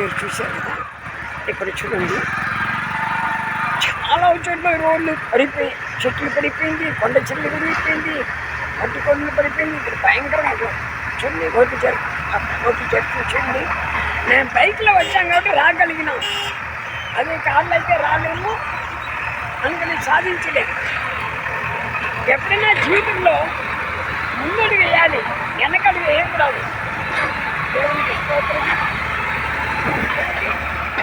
మీరు చూశారు కదా? ఇక్కడ చూడండి. చాలా చోట్ల రోడ్లు. పడిపోయి చెట్లు పడిపోయింది కొండ చెట్లు పడిపోయింది మట్టి కొండలు పడిపోయింది. ఇక్కడ భయంకరంగా చూడండి గోటి చెట్టు అక్కడ గోటి చెట్టు చూడండి. నేను బైక్లో వచ్చాం కాబట్టి రాగలిగినాం. అదే కార్లు అయితే రాలేము. అందుకని సాధించలేదు. ఎప్పుడైనా జీవితంలో ముందడుగు వేయాలి వెనకడుగు వేయకూడదు. దేవునికి స్తోత్రం.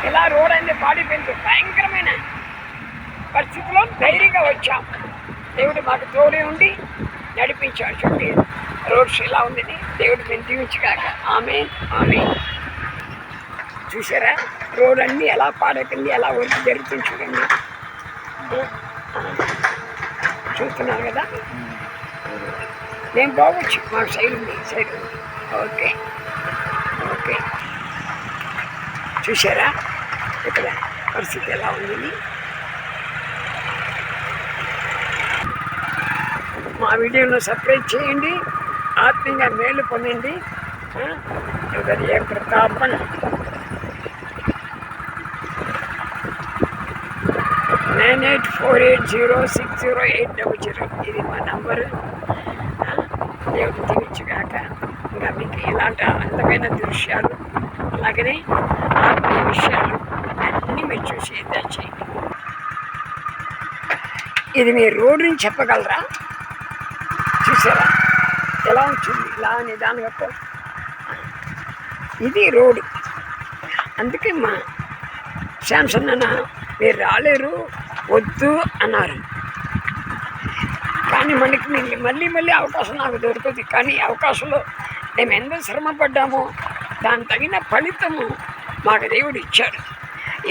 ఇలా రోడ్ అనేది పాడిపోయింది భయంకరమైన పరిస్థితిలో ధైర్యంగా వచ్చాం. దేవుడు మాకు తోడే ఉండి నడిపించాడు చూడండి. రోడ్స్ ఇలా ఉందని దేవుడు మేము దీవించగాక ఆమె ఆమె చూసారా రోడ్ అన్నీ ఎలా పాడైపోయింది ఎలా వచ్చి జరుగుతుంది చూడండి. చూస్తున్నారు కదా? నేను బాగొచ్చు మా సైడ్ ఉంది సైడ్ ఉంది. Okay okay. చూసారా ఇక్కడ పరిస్థితి ఎలా ఉంది? మా వీడియోను సబ్స్క్రైబ్ చేయండి ఆత్మీయంగా మేలు పొందండి. ఎవరి ఏ Prathapan nine eight four eight zero six zero eight double zero. ఇది మా నంబరు. దేవుడు తీర్చుగాక ఇంకా మీకు ఇలాంటి అందమైన దృశ్యాలు? అలాగనే విషయాలు అన్నీ మీరు చూసి దయచేయండి ఇది మీ రోడ్డుని చెప్పగలరా? చూసారా? ఎలా ఉంటుంది? ఇలా నిదానంగా పో ఇది రోడ్డు. అందుకే మా శాంసన్ అన్న మీరు రాలేరు వద్దు అన్నారు. కానీ మనకి మళ్ళీ మళ్ళీ మళ్ళీ అవకాశం నాకు దొరుకుతుంది. కానీ అవకాశంలో మేము ఎంత శ్రమ పడ్డామో దాని తగిన ఫలితము మాకు దేవుడు ఇచ్చాడు.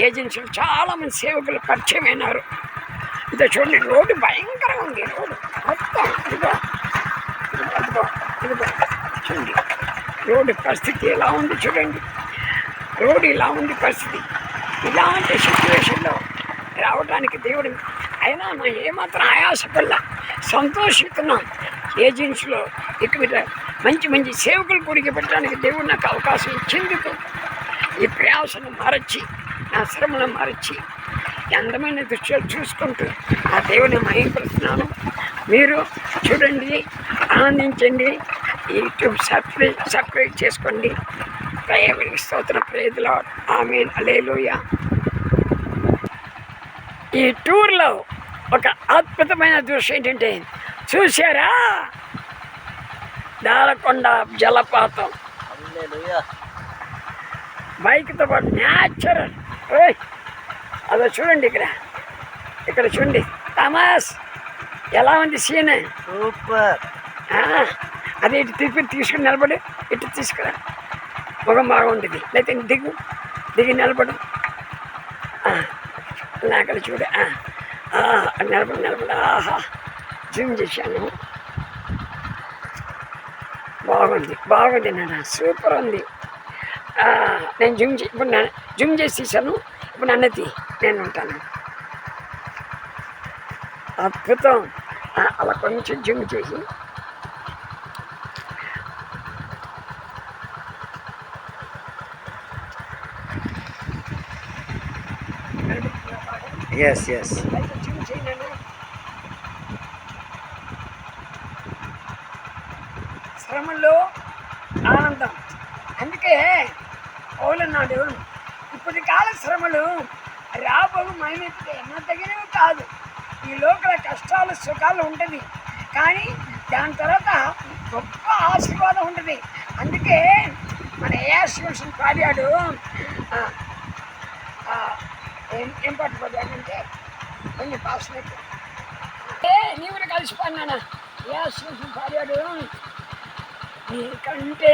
ఏజెన్సీలు చాలామంది సేవకులు పరిచయమైనారు ఇంత చూడండి రోడ్డు భయంకరంగా ఉంది. రోడ్డు మొత్తం ఇదిగో ఇదిగో, ఇదిగో చూడండి. రోడ్డు పరిస్థితి ఎలా ఉంది చూడండి. రోడ్డు ఇలా ఉంది పరిస్థితి. ఇలాంటి సిచ్యువేషన్లో రావడానికి దేవుడు అయినా మనం ఏమాత్రం ఆయాసపడలా సంతోషిస్తున్నాం. ఏజెన్సీలో ఇక్కడ మంచి మంచి సేవకులు కూడికి పెట్టడానికి దేవుడు నాకు అవకాశం ఇచ్చేందుకు ఈ ప్రయాసను మరచి నా శ్రమను మరచి అందమైన దృశ్యాలు చూసుకుంటూ ఆ దేవుని మహింపడుతున్నాను మీరు చూడండి ఆనందించండి యూట్యూబ్ సబ్స్క్రైబ్ సబ్స్క్రైబ్ చేసుకోండి. దయవరికి స్తోత్ర ప్రేదలో ఆమె అలేలుయ ఈ టూర్లో ఒక అద్భుతమైన దృశ్యం ఏంటంటే చూశారా? దారకొండ జలపాతం. బైక్తో పాటు న్యాచురల్ ఓయ్ అదో చూడండి ఇక్కడ. ఇక్కడ చూడండి. తమాస్ ఎలా ఉంది సీన్ సూపర్ అది ఇటు తిప్పి తీసుకుని నిలబడి ఇటు తీసుకురా. ముఖం బాగుంది లేకపోతే దిగు దిగి నిలబడు. అక్కడ చూడు. నిలబడి నిలబడి. ఆహా జూమ్ చేశాను. బాగుంది బాగుంది నాన్న. సూపర్ ఉంది. నేను జూమ్ చే ఇప్పుడు జూమ్ చేసి తీశాను ఇప్పుడు అన్నది నేను ఉంటాను. అద్భుతం. అలా కొంచెం జూమ్ చేసి. ఎస్ ఎస్ శ్రమలో ఆనందం. అందుకే పౌలన్నాడు. ఇప్పటి కాల శ్రమలు రాబో మైనెత్తే ఎన్నదగినవి కాదు. ఈ లోకల కష్టాలు సుఖాలు ఉంటుంది. కానీ దాని తర్వాత గొప్ప ఆశీర్వాదం ఉంటుంది. అందుకే మన ఏఆర్ పాడాడు. ఏం ఏం పాట పాడాడంటే కొన్ని పాసినట్టు ఏ నీవు కలిసిపోయినా ఏఆర్ పాడాడు. నీకంటే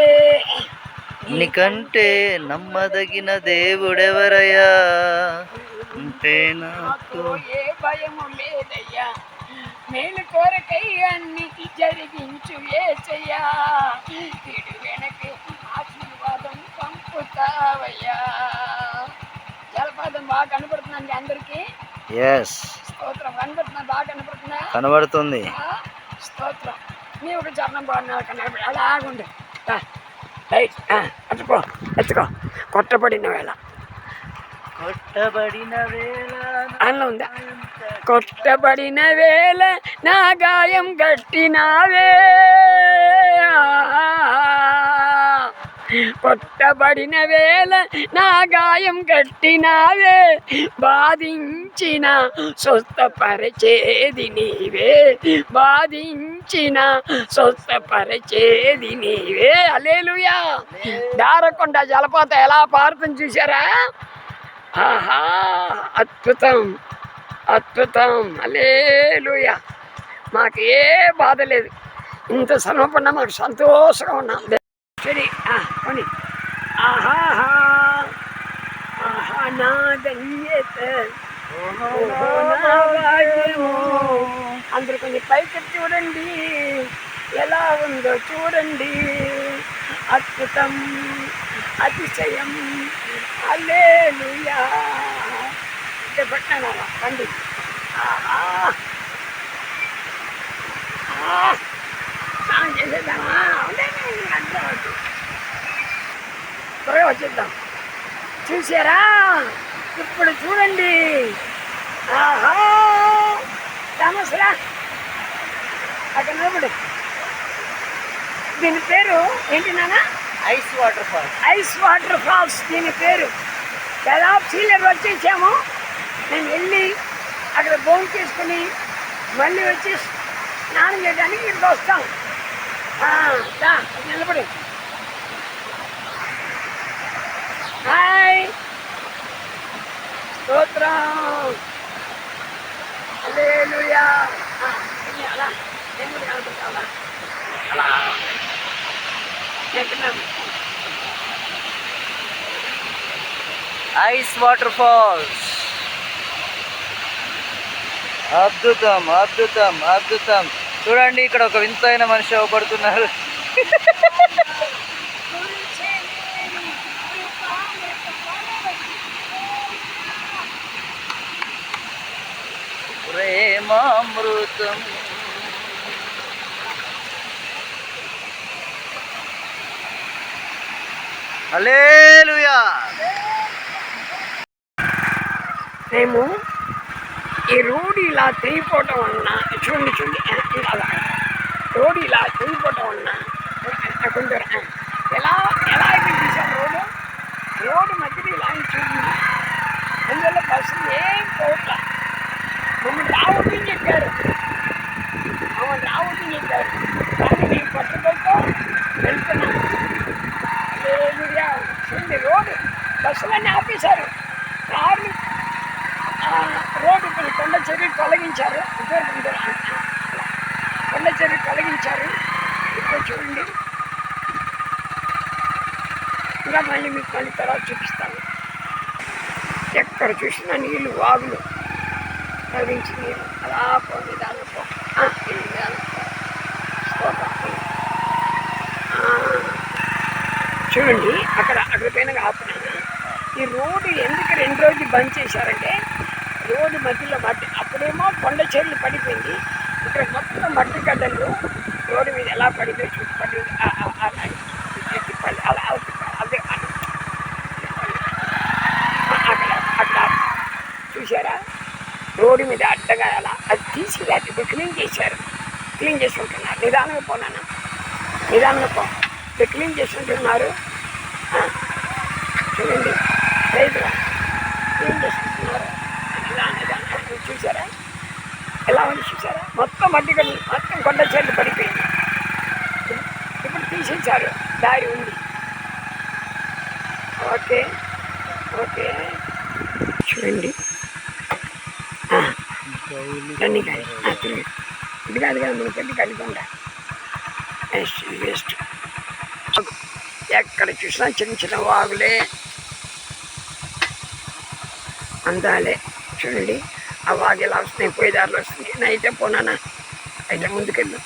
నీకంటే నమ్మదగిన దేవుడెవరయ్యా? అంటే నాకు ఏ భయము లేదయ్యా. మేలు కోరకై అన్ని జరిగించు ఏసయ్యా ఇడు వెనక్కి ఆశీర్వాదం పంపుతావయ్యా. జలపాతం బాగా కనపడుతుందండి అందరికీ. ఎస్ స్తోత్రం. కనపడుతుందా బాగా కనపడుతుందా? కనబడుతుంది. స్తోత్రం. నీ ఒక చరణం బాగున్నా కనపడి అలాగుండు. రా, రైట్ ఆ, అట్టుకో ఎత్తుకో కొట్టబడిన వేళ కొట్టబడిన వేళ అందులో ఉందా కొట్టబడిన వేళ నా గాయం గట్టినావే కొట్టబడిన వేళ నా గాయం గట్టినావే బాధించిన స్వస్థపరచేది నీవే. బాధించిన స్వస్థపరచేది నీవే. అలేలుయా దారకొండ జలపాతం ఎలా పారుతుంది చూసారా ఆహా అద్భుతం అద్భుతం. అలేలుయ మాకు ఏ బాధ లేదు. ఇంత శ్రమపడినా మాకు సంతోషంగా ఉన్నాం. సరే ఆ, పోనీ. ఆహాహా ఆహా నా ధన్యత ఓహో నా భాగ్యము. అందరూ కొంచెం పైకి చూడండి. ఎలా ఉందో చూడండి. అద్భుతం అతిశయం. అల్లేలుయా అంటే పెట్టాను రండి. ఆహా. స్నానం చేసేద్దామా. త్వరగా వచ్చేద్దాం చూసారా ఇప్పుడు చూడండి. ఆహా! తామసరా అక్కడ నిలబడు. దీని పేరు ఏంటి నాన్న? Ice water fall ice water falls దీని పేరు. దాదాపు సీలర్ వచ్చేసాము? నేను వెళ్ళి అక్కడ భోజనం చేసుకుని మళ్ళీ వచ్చి స్నానం చేయడానికి ఇక్కడికి వస్తాం. ఆ, దా, నిలబడి హాయ్ స్తోత్రం హల్లెలూయా ఆ, ఇది అలా నేను కూడా కనపడతా అలా అలా ఎక్కున్నాను ఐస్ వాటర్ ఫాల్స్ అద్భుతం అద్భుతం అద్భుతం చూడండి ఇక్కడ ఒక వింతైన మనిషి అవపడుతున్నారు. ప్రేమామృతం అలేలుయా మేము ఈ రోడ్డు ఇలా తిరిగిపోవటం వలన చూడండి చూడండి ఆ, ఇలా అలా. రోడ్డు ఇలా తిరిగిపోవటం వలన ఆ, కొంచెం ఆ, ఎలా ఎలా అయితే తీసాం రోడ్డు రోడ్డు మధ్యలో ఇలా అని చూడండి అందువల్ల బస్సులు ఏం పోవట్లా మమ్మల్ని రావద్దని చెప్పారు మమ్మల్ని రావద్దని చెప్పారు కానీ మేము పట్టుకోతో వెళ్తున్నాం హల్లెలూయా. చూడండి రోడ్డు బస్సులన్నీ ఆపేశారు కార్లు ఆ, రోడ్డు ఇప్పుడు కొండ తొలగించారు. దూరం కొండ తొలగించారు. ఇక్కడ చూడండి. ఇంకా మళ్ళీ మీకు మళ్ళీ తర్వాత చూపిస్తాను. ఎక్కడ చూసినా నీళ్ళు వాగులు ప్రవహించి నీళ్ళు అలా పోయి దాని చూడండి అక్కడ అక్కడ పైన ఆపుతున్నాను ఈ రోడ్డు ఎందుకు రెండు రోజులు బంద్ చేశారంటే రోడ్డు మధ్యలో మట్టి అప్పుడేమో కొండ చెట్లు పడిపోయింది. ఇక్కడ మొత్తం మట్టి గడ్డలు రోడ్డు మీద ఎలా పడిపోయి చూసి పడి ఆ- అలా అదే అక్కడ అక్కడ. చూసారా రోడ్డు మీద అడ్డగా అలా అది తీసి ఇప్పుడు క్లీన్ చేశారు. క్లీన్ చేసి ఉంటున్నారు నిదానంగా పోనాను? నిదానంగా పో. ఇప్పుడు క్లీన్ చేసి ఉంటున్నారు చూడండి. రైతులు క్లీన్ చేసుకుంటున్నారు చూసారా ఎలా ఉంది చూసారా మొత్తం మట్టి మొత్తం కొండ చెట్లు పడిపోయింది. ఇప్పుడు తీసేశారు. దారి ఉంది. ఓకే. ఓకే. చూడండి. ఆ, కానీ ఇది కాదు కదా మనకి పెద్ద వేస్ట్ వేస్ట్ ఎక్కడ చూసినా చిన్న చిన్న వాగులే. అందాలే. చూడండి. ఆ వాగు ఎలా వస్తున్నాయి పోయేదారులు వస్తుంది నేను పోనా అయితే ముందుకెళ్ళు.